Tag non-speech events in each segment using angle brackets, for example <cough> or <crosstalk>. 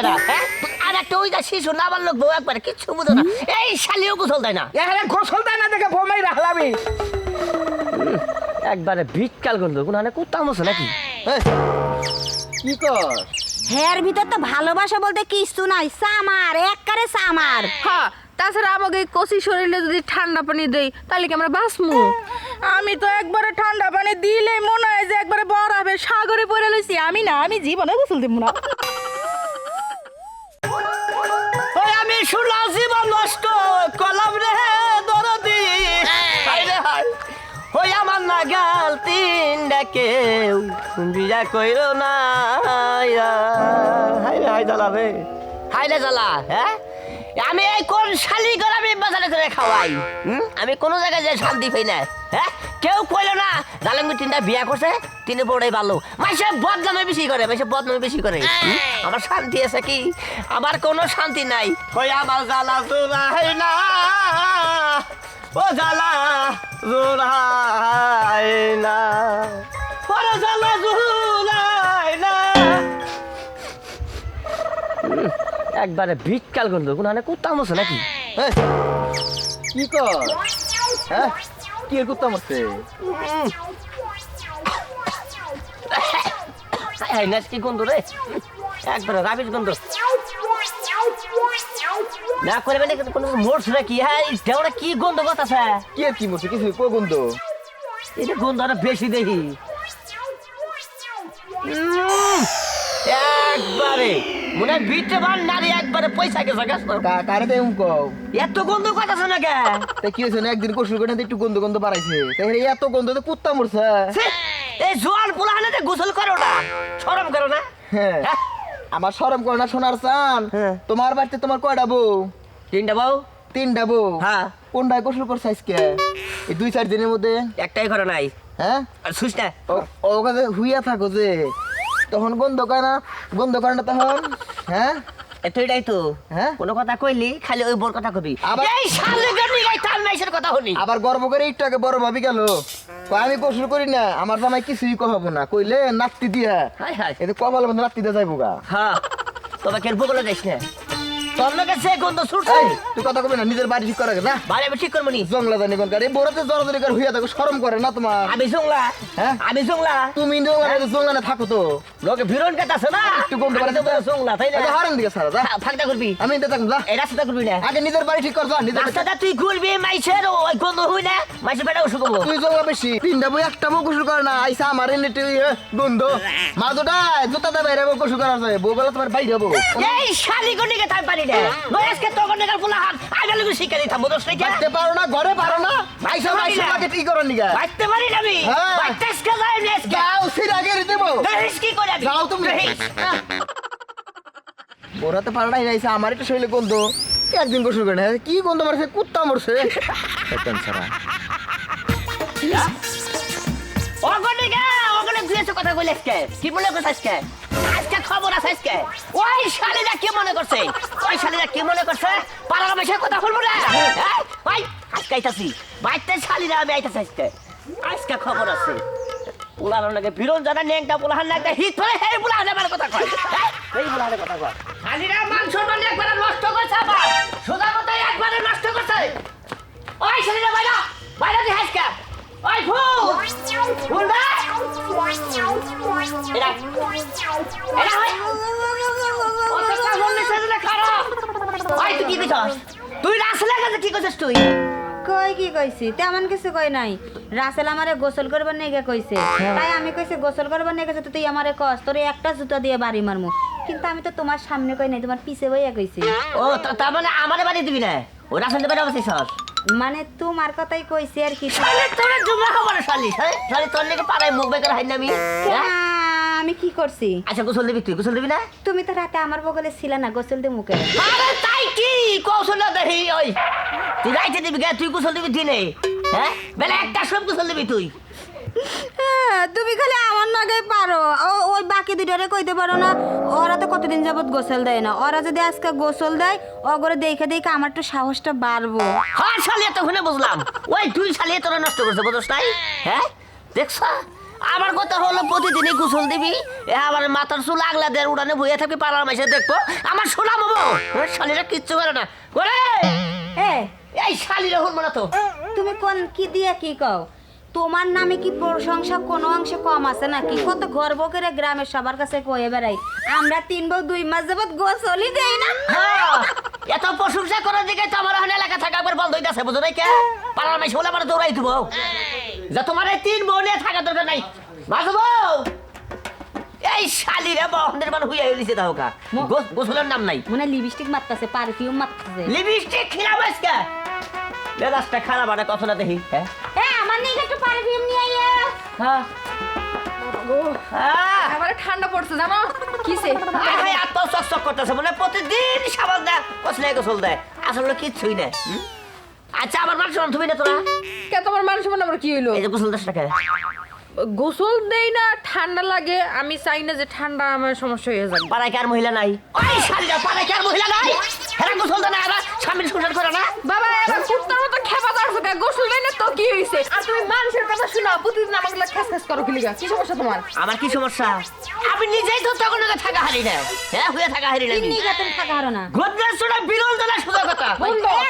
পারে না হ্যাঁ? আর একটা ওই যা শিশু নাবার লোক বউ একবারে কিচ্ছু বুঝো না এই শালিও গোসল দেয় না। এখানে গোসল দেয় না দেখে বোমাই রাখলামি একবারে বিটকাল গন্ধ কোন হানে কুত্তা মতো নাকি? কি কর? হের ভিতর তো ভালোবাসা বলতে কিছু নাই সামার এককারে সামার। হ্যাঁ তাছাড়া আমাকে কষি শরীরে যদি ঠান্ডা পানি দেই তাহলে কি আমরা বাঁচমু? আমি তো একবারে ঠান্ডা পানি দিলে মনে হয় যে একবারে বরফে সাগরে পড়ে লইছি। আমি না আমি জীবনে গোসল দিব না। আমি শুনলাম জীবন নষ্ট কলাম রে দরদি। হাই হাই ওই আমার তিন বিয়া কইর না হাই হাই জ্বালা রে। হাই রে জ্বালা হ্যাঁ? আমি এই কোন শালি করে আমি বাজারে করে খাওয়াই? আমি কোনো জায়গায় যাই শান্তি পাই না। হ্যাঁ? কেউ কইলো না জালেঙ্গু তিনটা বিয়া করছে, তিনি বড়ই ভালো মাইসে বদনামে বেশি করে, মাইসে বদনামে বেশি করে? আমার শান্তি আছে কি? আমার কোনো শান্তি নাই। ওই আমার জ্বালা জোড়াই না? ও জ্বালা জোড়াই না। একবারে বিটকাল গন্ধ। কোন হানে কুত্তা মতো নাকি? কি কর? হ্যাঁ? কি কুত্তা মরছে? কি গন্ধ রে? একবারে রাবিশ গন্ধ। না করে বেলে কোনো মোড়ছ নাকি? হ্যাঁ এই কি গন্ধ কথা কি এর কি মরছে? কিছু কো গন্ধ। এটা গন্ধ আরও বেশি দেখি। একবারে মনে হয় বিটে বার নারী একবারে পয়সা গেছে গাছ কারে। দেম কও এত গন্ধ কথা শোনা কে? তা কি হয়েছে না একদিন গোসল করে একটু গন্ধ গন্ধ বাড়াইছে? এই এত গন্ধ তো কুত্তা মরছে। এই জোয়ান পোলা হানে গোসল করো না শরম করো না। হ্যাঁ। হ্যাঁ? আমার শরম করে না সোনার চান হ্যাঁ। তোমার বাড়িতে তোমার কয়টা বউ? তিনটা বউ। তিনটা বউ? হ্যাঁ। কোনটায় গোসল করছে আজকে? এই দুই চার দিনের মধ্যে? একটাই ঘরে নাই হ্যাঁ? আর শুস না ওখানে হুইয়া থাকো যে। তখন গন্ধ করে না গন্ধ করে না তখন হ্যাঁ? এতটাই তো। হ্যাঁ? কোনো কথা কইলি খালি ওই বোর কথা কবি। আবার- এই গাই তার কথা আবার গর্ব করে একটু আগে বড় ভাবি গেল। আমি গোসল করি না আমার জামাই কিছুই কহাবো না। কইলে নাতি দিয়া হাই হাই এতে কপাল নাতি দিয়া যাইবো গা। হ্যাঁ তোমাকে কেন বগলে যাইস না। তোর লোকে সে গন্ধ ছুটছে। এই তুই কথা কবি না নিজের বাড়ি ঠিক করে না ভাই আমি ঠিক করব নি? জংলা জানি কোন কার এই বড়তে জড়াজড়ি করে হুইয়া থাকো শরম করে না তোমার। আমি জংলা? হ্যাঁ? আমি জংলা? তুমি জংলা না জংলা না থাকো তো? লোকে ভিরন কাট আছে না? একটু গন্ধ আমি তো বড় জংলা তাই না? হারান দিকে সারা যা। ফা- ফাঁকটা করবি। আমি এটা থাকব যা। এই রাস্তাটা করবি না। আগে নিজের বাড়ি ঠিক কর যা নিজের রাস্তাটা তুই ঘুরবি মাইছের ওই গন্ধ হই না। মাইছের পেটে ওষুধ খাব তুই জংলা বেশি তিনটা বই একটা বউ গোসল করে না আইসা আমার এনে তুই এ, গন্ধ। মা দুটা জুতা দে বাইরে বউ গোসল করা যায় বউ গেলে তোমার বাইরে হব এই শালি গন্ডিকে পারি না বয়সকে তো গন্ডিকার ফুলা হাত আগে লোক শিখে দিতাম বুঝছ না বাড়তে পারো না ঘরে পারো না। আইসা পারি আইসা ঠিক করো নিগা বাঁচতে পারি না আমি। বাঁচতে আজকে যাই আমি আজকে। সির আগে দেবো দেখিস কি করে আমি যাও তুমি। দেখিস। ওরাতে পারো না আইসা আমার একটু শরীরে গন্ধ। একদিন গোসল করে না কি গন্ধ মারছে কুত্তা মরছে অগণিক দুই একটা কথা কইলে আজকে কি করছে আজকে আজকে? খবর আছে আজকে? ওই শালিরা কি মনে করছে? ওই শালিরা কি মনে করছে? পাড়ার মাসে কথা বলব না? হ্যাঁ? ওই, আজকে আইতাছি। বাইতে শালিরা আমি আইতাছি আজকে। আজকে খবর আছে। পোলার লাগে বিরন জানা নেংটা পোলাহান না একটা হিট ধরে সেই পোলাহান কথা কয়। হ্যাঁ? এই পোলাহানের কথা কয়। শালিরা মান সম্মান একবারে নষ্ট করছে আবার। সোজা কথা একবারে নষ্ট করছে। ওই শালিরা বাইরা বাইরা দিয়ে হাসকা। ওই হয় ওটা কামন মেসেজ না খারাপ ওই তুই কি দিছস তুই রাসলে গেছে কি তুই? কই কি কইছি? তেমন কিছু কই নাই। রাসেল আমারে গোসল করবার নেগে কইছে। তাই আমি কইছি গোসল করবার নেগে তো তুই আমারে কস তোর একটা জুতা দিয়ে বাড়ি মারমু। কিন্তু আমি তো তোমার সামনে কই নাই তোমার পিছে বইয়া কইছি। ও তার মানে আমারে বাড়ি দিবি না? ও রাসলে বাড়ি বসেছস মানে তোমার কথাই কইছি আর কি। তোর জুমা খাবার শালি হ্যাঁ শালি তোর লেগে পাড়ায় মুখ বেকার হাইল আমি আমি কি করছি? আচ্ছা গোসল দিবি তুই গোসল দিবি না? তুমি তো রাতে আমার বগলে ছিল না গোসল দিয়ে মুখে। আরে তাই কি? কৌশল দেখি ওই। তুই রাইতে দিবি গা তুই গোসল দিবি দিনে হ্যাঁ? বেলা একটা সব গোসল দিবি তুই। হ্যাঁ, তুমি খালি আমার নাগে পারো। ওই বাকি দুটোরে কইতে পারো না ওরা তো কতদিন যাবত গোসল দেয় না। ওরা যদি আজকে গোসল দেয় ওগরে দেখে দেখে আমার একটু সাহসটা বাড়বো। হ্যাঁ শালি এতক্ষণে বুঝলাম। ওই তুই শালি তোরা নষ্ট করছে বুঝছ নাই? হ্যাঁ দেখছ? আমার কথা হলো প্রতিদিনই গোসল দিবি এ আমার মাথার চুল আগলা দেড় উড়ানে বইয়ে থাকবি পাড়ার মাসে দেখব। আমার শোনা মামো শালিরা কিচ্ছু করে না। করে এই শালিরা হল না তো। তুমি কোন কি দিয়ে কি কও? তোমার নামে কি প্রশংসা? কোনো অংশে কম আছে নাকি? কত গর্ব করে গ্রামের সবার কাছে কয়ে বেড়াই। আমরা তিন বউ দুই মাস যাবত গোসলই দেই না। হ্যাঁ, এত প্রশংসা করার দিকে তো আমার এখন এলাকা থাকা একবার বন্ধ হইতেছে বুঝো নাই কে? পাড়ার মাসে বলে আমার দৌড়াই দিব। যা তোমার এই তিন বউ নিয়ে থাকা দরকার নাই। বাজব? এই শালিরা বহনের মান হুইয়া হইলিছে তাহকা গোসলের নাম নাই। মনে লিপস্টিক মারতাছে পারফিউম মারতাছে। লিপস্টিক খিলাম আজকে। মেজাজটা খারাপ আরে কথা না দেখি হ্যাঁ? আমার নিয়ে একটু পারফিউম নিয়ে আইয়া হ্যাঁ। হ্যাঁ। ঠান্ডা পড়ছে জানো? কিসে আত্ম চকচক করতেছে মানে প্রতিদিন সাবান দেয় কসলে গোসল দেয়। আসলে কিচ্ছুই না? আচ্ছা আমার মানুষ তুমি না তোরা। কে তোমার মানুষ মনে আমার কি হইল? এই যে গোসল টাকা গোসল দেই না ঠান্ডা লাগে। আমি চাই না যে ঠান্ডা আমার সমস্যা হয়ে যাবে। পাড়ায় কি আর মহিলা নাই? ওই শালিরা পাড়ায় কি আর মহিলা নাই? হেরা গোসল দেয় না এরা স্বামীর সংসার করে না। বাবা এবার কুত্তার মতো খেপা যাচ্ছে কে গোসল দেই না তো কি হইছে? আর তুমি মানুষের কথা শোনাও প্রতিদিন আমাকে খেস খেস করো কি লিগা? কি সমস্যা তোমার? আমার কি সমস্যা? আমি নিজেই তো তখন আগে থাকা হারি না হ্যাঁ হয়ে থাকা হারি না তিন নিয়ে থাকা হারো না। গোদরেজ সোনা বিরল দেনা সুদা কথা।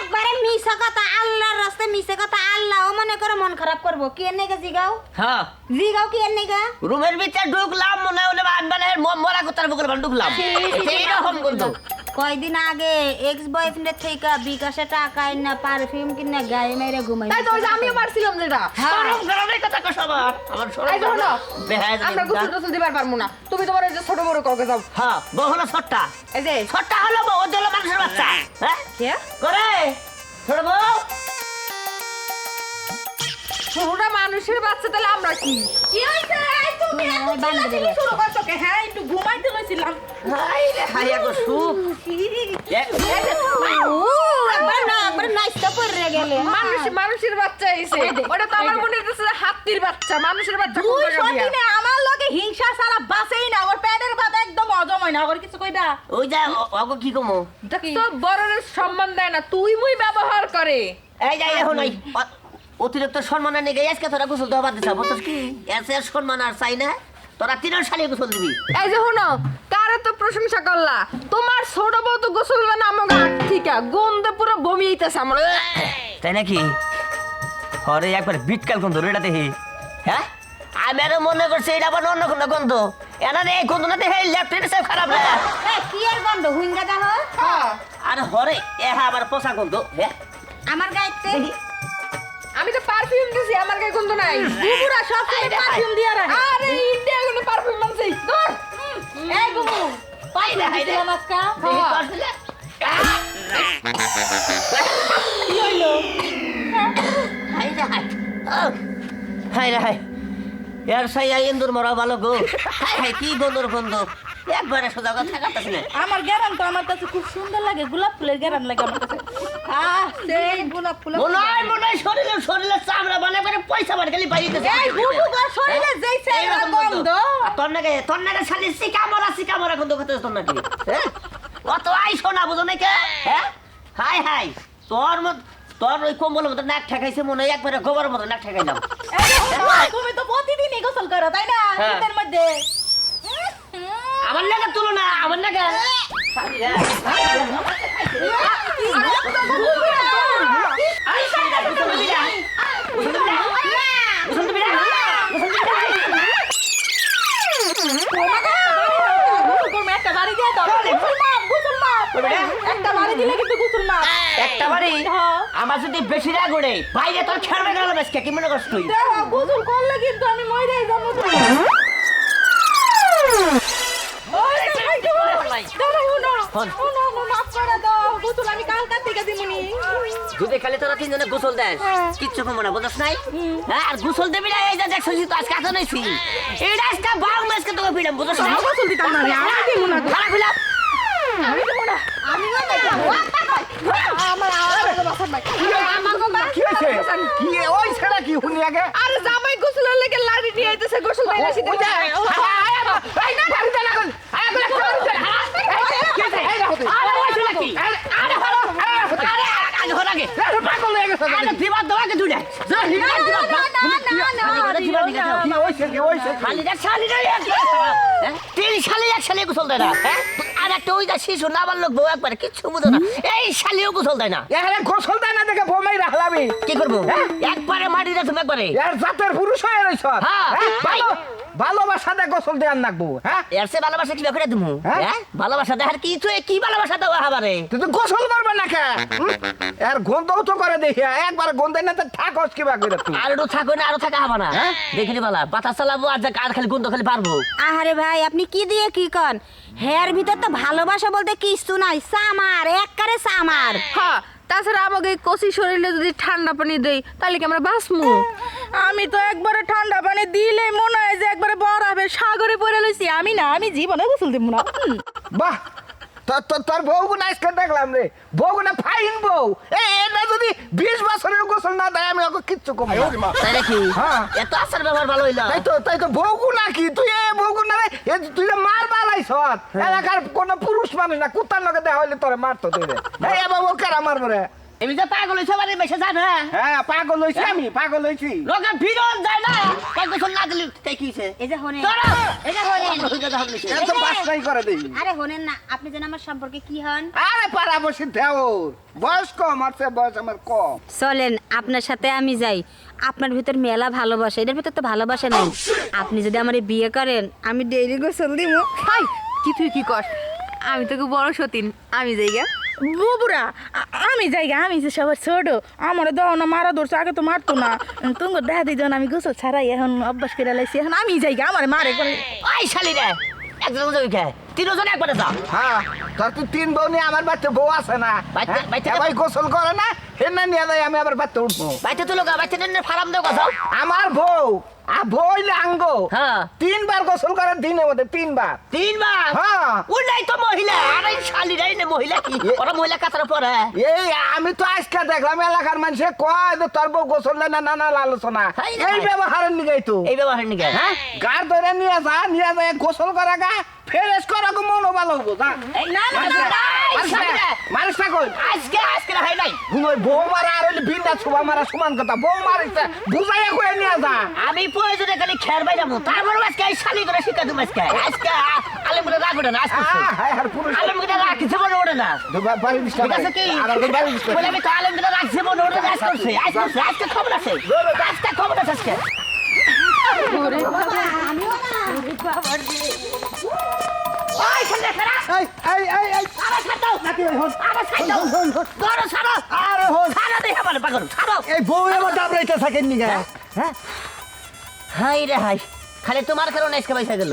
একবারে মিশা কথা আল্লাহর রাস্তায় মিশা কথা আল্লাহ মনে করে মন খারাপ করব। কি জিগাও? হ্যাঁ। জিগাও কি রুমের ভিতরে ঢুকলাম মনে হলো মরা কুত্তার বুকের ঢুকলাম। এইরকম কয়দিন আগে এক্স বয়ফ্রেন্ডের থেকে বিকাশে টাকা না পারফিউম কিনা গায়ে মেরে ঘুমাই তাই তো আমিও পারছিলাম যেটা। সরম গরমের কথা কো আমার আমার এই না বেহায়া আমরা গোসল টোসল দিবার পারমু না। তুমি তোমার এই যে ছোট বড় কাউকে যাও হ্যাঁ বউ হলো ছোট্টা। এই যে। ছোট্টা হলো বউ হলো মানুষের বাচ্চা। হ্যাঁ? কে করে। ছোট বউ। ছোটটা মানুষের বাচ্চা তাহলে আমরা কি? কি হইছে এই তুমি হ্যাঁ, এত চিল্লাচিল্লি শুরু করছ কে হ্যাঁ একটু ঘুমাইতে লইছিলাম। হাই রে হাই আগো সুখ। এ- ও একবার না একবার নাইস্তা করে গেলে। মানুষ মানুষের বাচ্চা হইছে। ওটা তো আমার মনে যে হাতির বাচ্চা মানুষের বাচ্চা আমার লগে হিংসা সারা বাসেই না ওর পেটের ভাত একদম হজম হয় না ওর কিছু কইবা? ওই যা কি কমো? তো সম্মান দেয় না তুই মুই ব্যবহার করে। এই যাই এখন ওই অতিরিক্ত সম্মানের নেগে আজকে তোরা গোসল দেওয়া বাদ দিছা বলছিস কি? এসে সম্মান আর চাই না তোরা তিনের শালি গোসল দিবি। এই যে শুনো কারে তো প্রশংসা করলা? তোমার ছোট বউ তো গোসল মানে আমাকে থেকে। গন্ধে পুরো বমি হইতেছে আমার। তাই নাকি? হরে একবার বিটকাল গন্ধ রে এটা দেখি। হ্যাঁ? আমি আরও মনে করছি এটা আবার অন্য কোনো গন্ধ। এনার এই গন্ধ না দেখে লেফটেন্ট সাহেব খারাপ না। এ কি এর গন্ধ? হুইঙ্গা দা হয় আর হরে এ আবার পোষা গন্ধ হ্যাঁ? আমার গাইতে আমি তো পারফিউম দিছি আমার গায়ে গন্ধ নাই। বুবুরা সব সময় পারফিউম দিয়া রাখে। আরে ইন্ডিয়া কোনো পারফিউম মানছি ধর। এই বুবু হাই রে হাই রে দিলাম আজকা। দেখি হ্যাঁ। তোর ছেলে। কি হইল? হাই রে হাই। ও, হাই। এর সাই ইন্দুর মরা ভালো গো। হাই। হাই কি গন্ধর গন্ধ একবারে সোজা কথা কাটাছি না। আমার গ্যারান তো আমার কাছে খুব সুন্দর লাগে গোলাপ ফুলের গ্যারান লাগে আমার কাছে। সেই গোলাপ ফুল মনে হয় মনে হয় শরীরে শরীরে চামড়া বানায় করে পয়সা বাড়ি খালি বাইরে এই বুবু গো শরীরে যেই চেহারা গন্ধ। তোর নাকি তোর নাকি শালি গন্ধ খেতে তোর নাকি হ্যাঁ? অত আই শোনা বুঝো নাকি? হ্যাঁ? Hi hi. তোর মত তোর ওই মতো নাক ঠেকাইছে মনে হয় একবারে গোবর মতো নাক ঠেকাইলাম। দেখো, তুমি তো প্রতিদিনই গোসল করো তাই না? হ্যাঁ। শীতের মধ্যে। আমার আমার নাকি আই না বুঝো দিবি একটা বাড়ি দিলে কিন্তু গোসল মাপ বাড়ি। আমার যদি বেশি রাগ ওড়ে বাইরে তোর খেলবে গেল বেশ কি মনে করছ তুই গোসল করলে কিন্তু আমি মরে যাব দিমুনি। যদি খালি তোরা তিনজনে গোসল দেয় হ্যাঁ। কিচ্ছু কমো না বুঝছ নাই হ্যাঁ আর গোসল দেবি না এই যে দেখছ তো আজকে আসো নাইছি এইটা আজকে বাউ মাসকে তোকে পিলাম বুঝছ না গোসল দিতাম না আমি। খারাপ পিলাম আমি দেবো না। আমিও আমার নাই। আরে জামাই গোসলের লেগে লাড়ি নিয়ে আইতেছে গোসল হয়ে দুলে না, না, আর একটা ওই যা শিশু নাবার লোক বউ একবারে কিচ্ছু বুঝো না এই শালিও গোসল দেয় না গোসল দেয় না দেখে বোমাই রাখলামি কি করব একবারে মাটি দিয়ে একবারে জাতের পুরুষ হয়ে হ্যাঁ, ভাই। ভালোবাসা দিয়ে গোসল দেওয়ার নাকবো হ্যাঁ? এর সে ভালোবাসা কি করে তুমি হ্যাঁ? ভালোবাসা দেখার কি তুই কি ভালোবাসা দেওয়া হাবারে? তুই তো গোসল করবে না কে? এর গন্ধও তো করে দেখি একবার গন্ধ না তো থাকস কিবা করে তুই। আর একটু থাকো না আরও থাকা হবা না। হ্যাঁ? দেখিনি বলা বাতাস চালাবো আর যা আর খালি গন্ধ খালি পারব আহারে ভাই আপনি কি দিয়ে কি কন? হের ভিতর তো ভালোবাসা বলতে কিছু নাই সামার এককারে সামার। হ্যাঁ তাছাড়া আমাকে কচি কষি শরীরে যদি ঠান্ডা পানি দেই তাহলে কি আমরা বাঁচমু? আমি তো একবারে ঠান্ডা পানি দিলে মনে হয় যে একবারে বরাবে সাগরে পড়ে লইছি। আমি না আমি জীবনে গোসল দিব না। বাহ! তোর বউ গুণ আজকে দেখলাম রে। বউ গুণা ফাইন বউ। এটা যদি বিশ বছরের গোসল না দেয় আমি ওকে কিচ্ছু কম তাই নাকি? হ্যাঁ। এত আসার ব্যবহার ভালো হইল। তাই তো তাই তো বউ গুণা কি? তুই এ বউ গুণা রে তুই মার বালাই সৎ। এলাকার কোনো পুরুষ মানুষ না কুত্তার লগে দেখা হইলে তোরে মারতো তুই রে। এ বাবু কারা মারবো রে? এমনি যে পাগল হয়েছে বাড়ি বেসে জানে? হ্যাঁ পাগল হইছি আমি পাগল হইছি। লোকে ভিড়ন যায় না। কয়েক বছর তাই এই যে। এই যে তো করে দিই। আরে হনেন না আপনি যেন আমার সম্পর্কে কি হন? আরে পারা বসে দেও বয়স কম আর সে বয়স আমার কম। চলেন আপনার সাথে আমি যাই। আপনার ভিতর মেলা ভালোবাসা এটার ভিতর তো ভালোবাসা নাই। আপনি যদি আমার বিয়ে করেন আমি ডেইলি গোসল দিব হাই কি তুই কি কর আমি তোকে বড় সতীন আমি যাইগা বুবুরা আমি যাই আমি যে সবার ছোট। আমার দাও না মারা ধরছে আগে তো মারতো না। তুমি দেখা দিই যখন আমি গোসল ছাড়াই এখন অভ্যাস করে লাইছি। এখন আমি যাই আমার মারে করে। ওই শালি রে একজন তিনজন একবারে যাও হ্যাঁ তোর তো তিন বউ নিয়ে আমার বাচ্চা বউ আছে না হ্যাঁ? ভাই গোসল করে না? হে না নিয়ে যাই আমি আবার বাচ্চা উঠবো। বাইতে তুলো গা বাইতে নেন ফারাম দেও কথা। আমার বউ আর বউ হইলে আঙ্গ। হ্যাঁ। তিনবার গোসল করে দিনের মধ্যে তিনবার। তিনবার? হ্যাঁ। ওটাই তো মহিলা আর শালি রাই না মহিলা কি? ওরা মহিলা কাতার পরে এই আমি তো আজকে দেখলাম এলাকার মানুষে কয় যে তোর বউ গোসল দেয় না নানা আলোচনা। এই। ব্যবহারের নিগাই তো। এই ব্যবহার নিকে হ্যাঁ? গার ধরে নিয়ে যা নিয়ে যায় গোসল করা গা ফ্রেশ করা গো মনও ভালো হব না না না, না, এই শালি রে। মারিস না কই আজকে আজকে হাই নাই। বউ মারা আর হইলে বিন্দা ছুবা মারা সমান কথা। বউ মারিছে বুঝাইয়া কয়ে নিয়ে যা। আমি প্রয়োজনে খালি খেয়ার বাইরে যাব। তারপর আজকে এই শালি করে শিক্ষা দেবো আজকে। আজকে আলম করে রাখবে না আজকে পুরুষ। আলম করে রাখি জীবন ওঠে না। ঠিক আছে কি? বলে আমি তো আলম করে রাখছি জীবন ওঠে আজ করছে আজ করছে আজকে খবর আছে। আজকে খবর আছে আজকে। এই বউ এবার দাবড়াইতে থাকেন নি হ্যাঁ? হাই রে হাই খালি তোমার কারণে আজকে পয়সা গেল।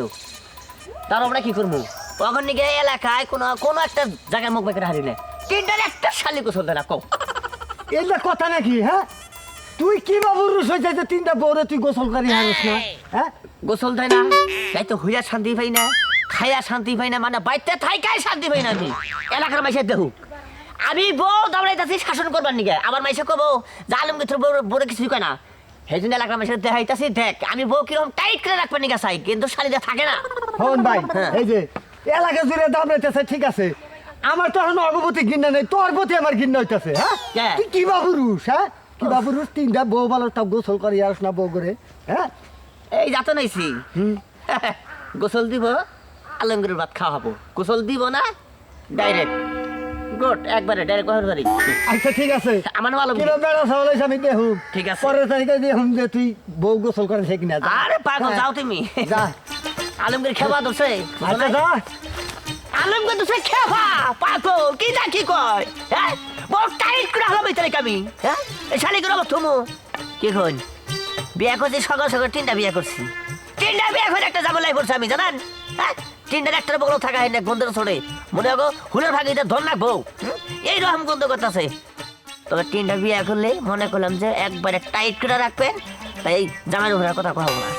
তার আমরা কি করব? তখন নিকে এলাকায় কোনো কোনো একটা জায়গায় মুখ বেঁকে হারিলে তিনটার একটা শালি গোসল দেয় না কও। এটা কথা নাকি হ্যাঁ? তুই কি হয়ে যাইতে তিনটা বউরে তুই গোসল করি হারিস না? হ্যাঁ? গোসল দেয় না তাই তো হইয়া শান্তি পাই না। খাইয়া শান্তি পাই না মানে বাইতে থাইকাই শান্তি পাই না আমি। এলাকার মাইসে দেহুক আমি বউ দাঁড়াইতেছি শাসন করবার নিকে আমার মাইসে কবো যে আলম কিছু বউরে কিছুই কয় না। সেই জন্য এলাকার মাইসে দেখাইতেছি দেখ আমি বউ কীরকম টাইট করে রাখবার নিকে চাই কিন্তু শালিটা থাকে না। হন ভাই হ্যাঁ। এই যে এলাকা জুড়ে দাম ঠিক আছে। আমার তো এখন অগপতি ঘৃণা নেই তোর প্রতি আমার ঘৃণা হইতেছে হ্যাঁ? কে? তুই কি বাবুরুষ হ্যাঁ? কি বাবুরুষ তিনটা বউ ভালো তাও গোসল করি আর না বউ করে হ্যাঁ? এই যাতো নাইছি। <laughs> গোসল দিব? আলমগীরের ভাত খাওয়া হব গোসল দিব না? ডাইরেক্ট গুড একবারে ডাইরেক্ট বাড়ি। আচ্ছা ঠিক আছে। আমার কিলো বেড়া আমি ঠিক আছে। পরের তারিখে যে তুই বউ গোসল করে সে কিনা। যা। আরে পাগল হ্যাঁ। যাও তুমি। যা। আলমগীর খেবা দোষে আচ্ছা যা। আলমগীর দোষে খেবা পাগল কি না কি কয়? হ্যাঁ? বড় টাইট করে হলো তারিখ আমি হ্যাঁ? এই শালি করে তুমু কি কই বিয়া করছি সকাল সকাল তিনটা বিয়া করছি। তিনটা বিয়া করে একটা জামালাই করছি আমি জানেন? হ্যাঁ? তিনটার একটা বগল থাকা হয় না গন্ধের ছড়ে মনে হোক হুলের ভাগে এটা ধন রাখব এই রকম গন্ধ করতেছে। তবে তিনটা বিয়া করলে মনে করলাম যে একবারে টাইট করে রাখবেন, তাই জামাই উপরে কথা কহাবো না।